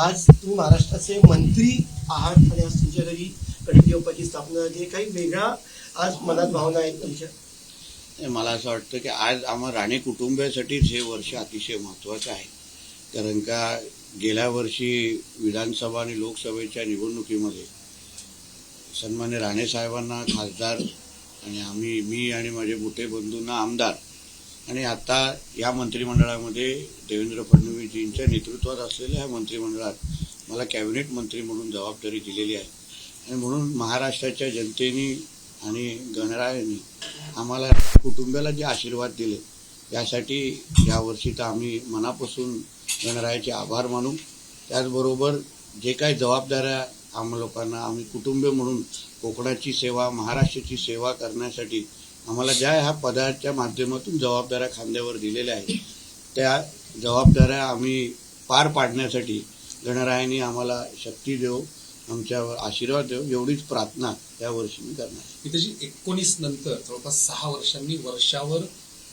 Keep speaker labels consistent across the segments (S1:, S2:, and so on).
S1: आज तुम्ही महाराष्ट्राचे मंत्री आहात आणि आज तुमच्या घरी गणपती स्थापना झाली. काही वेगळा आज मनात भावना आहेत तुमच्या?
S2: मला असं वाटतं की आज आम्हा राणे कुटुंबियासाठीच हे वर्ष अतिशय महत्त्वाचं आहे. कारण का गेल्या वर्षी विधानसभा आणि लोकसभेच्या निवडणुकीमध्ये सन्मान्य राणे साहेबांना खासदार आणि आम्ही मी आणि माझे मोठे बंधूंना आमदार आणि आता या मंत्रिमंडळामध्ये देवेंद्र फडणवीसजींच्या नेतृत्वात असलेल्या ह्या मंत्रिमंडळात मला कॅबिनेट मंत्री म्हणून जबाबदारी दिलेली आहे. आणि म्हणून महाराष्ट्राच्या जनतेने आणि गणरायाने आम्हाला कुटुंबाला जे आशीर्वाद दिले यासाठी यावर्षी तर आम्ही मनापासून गणरायाचे आभार मानू. त्याचबरोबर जे काही जबाबदाऱ्या आम्हा लोकांना आम्ही कुटुंब म्हणून कोकणाची सेवा महाराष्ट्राची सेवा करण्यासाठी आम्हाला ज्या ह्या पदाच्या माध्यमातून जबाबदाऱ्या खांद्यावर दिलेल्या आहेत त्या जबाबदाऱ्या आम्ही पार पाडण्यासाठी गणरायाने आम्हाला शक्ती देऊ आमच्यावर आशीर्वाद देऊ एवढीच प्रार्थना या वर्षी मी करणार
S3: त्याची एकोणीस नंतर जवळपास सहा वर्षांनी वर्षावर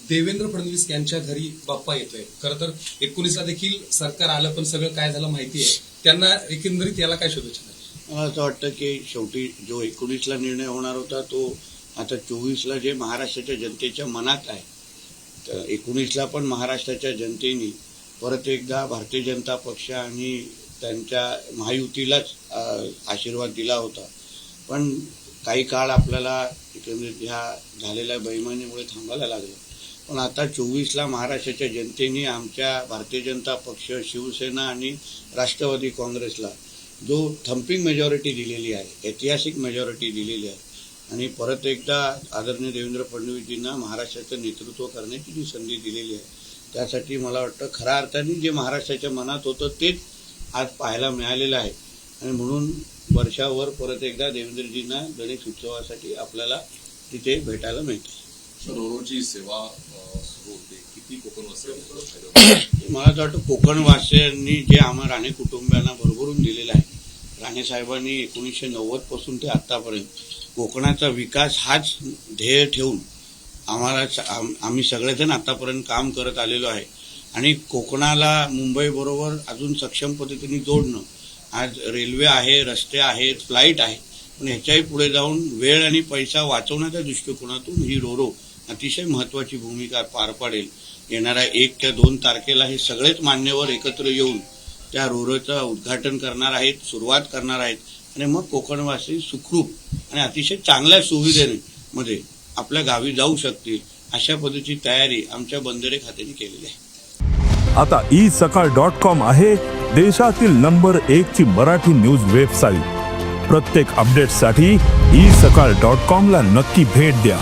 S3: देवेंद्र फडणवीस यांच्या घरी बाप्पा येतोय. खरं तर एकोणीसला देखील सरकार आलं पण सगळं काय झालं माहिती आहे. त्यांना एकंदरीत याला काय द्यायच्या?
S2: मला असं वाटतं की शेवटी जो एकोणीसला निर्णय होणार होता तो आता चोवीसला जे महाराष्ट्राच्या जनतेच्या मनात आहे तर एकोणीसला पण महाराष्ट्राच्या जनतेने परत एकदा भारतीय जनता पक्ष आणि त्यांच्या महायुतीलाच आशीर्वाद दिला होता. पण काही काळ आपल्याला एकंदरीत ह्या झालेल्या बैमानीमुळे थांबायला लागलं. पण आता चोवीसला महाराष्ट्राच्या जनतेने आमच्या भारतीय जनता पक्ष शिवसेना आणि राष्ट्रवादी काँग्रेसला जो थम्पिंग मेजॉरिटी दिलेली आहे ऐतिहासिक मेजॉरिटी दिलेली आहे आणि परत एकदा आदरणीय देवेंद्र फडणवीसजींना महाराष्ट्राचं नेतृत्व करण्याची जी संधी दिलेली आहे त्यासाठी मला वाटतं खऱ्या अर्थाने जे महाराष्ट्राच्या मनात होतं तेच आज पाहायला मिळालेलं आहे. आणि म्हणून वर्षावर परत एकदा देवेंद्रजींना गणेश उत्सवासाठी आपल्याला तिथे भेटायला मिळते.
S4: रोरोची सेवा किती कोकणवासी
S2: मला असं वाटतं कोकणवासियांनी जे आम्हा राणे कुटुंबियांना भरभरून दिलेलं आहे राणेसाहेबांनी एकोणीसशे नव्वदपासून ते आतापर्यंत कोकणाचा विकास हाच ध्येय ठेवून आम्हाला स- आम- आम्ही सगळेजण आतापर्यंत काम करत आलेलो आहे. आणि कोकणाला मुंबईबरोबर अजून सक्षम पद्धतीने जोडणं आज रेल्वे आहे रस्ते आहेत फ्लाईट आहे पण ह्याच्याही पुढे जाऊन वेळ आणि पैसा वाचवण्याच्या दृष्टिकोनातून ही रोरो अतिशय महत्वाची भूमिका पार पाडेल. येणाऱ्या एक त्या दोन तारखेला हे सगळेच मान्यवर एकत्र येऊन त्या रोरोचं उद्घाटन करणार आहेत सुरुवात करणार आहेत. आणि मग कोकणवासी सुखरूप आणि अतिशय चांगल्या सुविधेने मध्ये आपल्या गावी जाऊ शकतील अशा पद्धतीची तयारी आमच्या बंदरे खात्याने केलेली आहे.
S5: आता ई सकाळ डॉट कॉम आहे देशातील नंबर एक ची मराठी न्यूज वेबसाईट. प्रत्येक अपडेटसाठी ई सकाळ डॉट कॉम ला नक्की भेट द्या.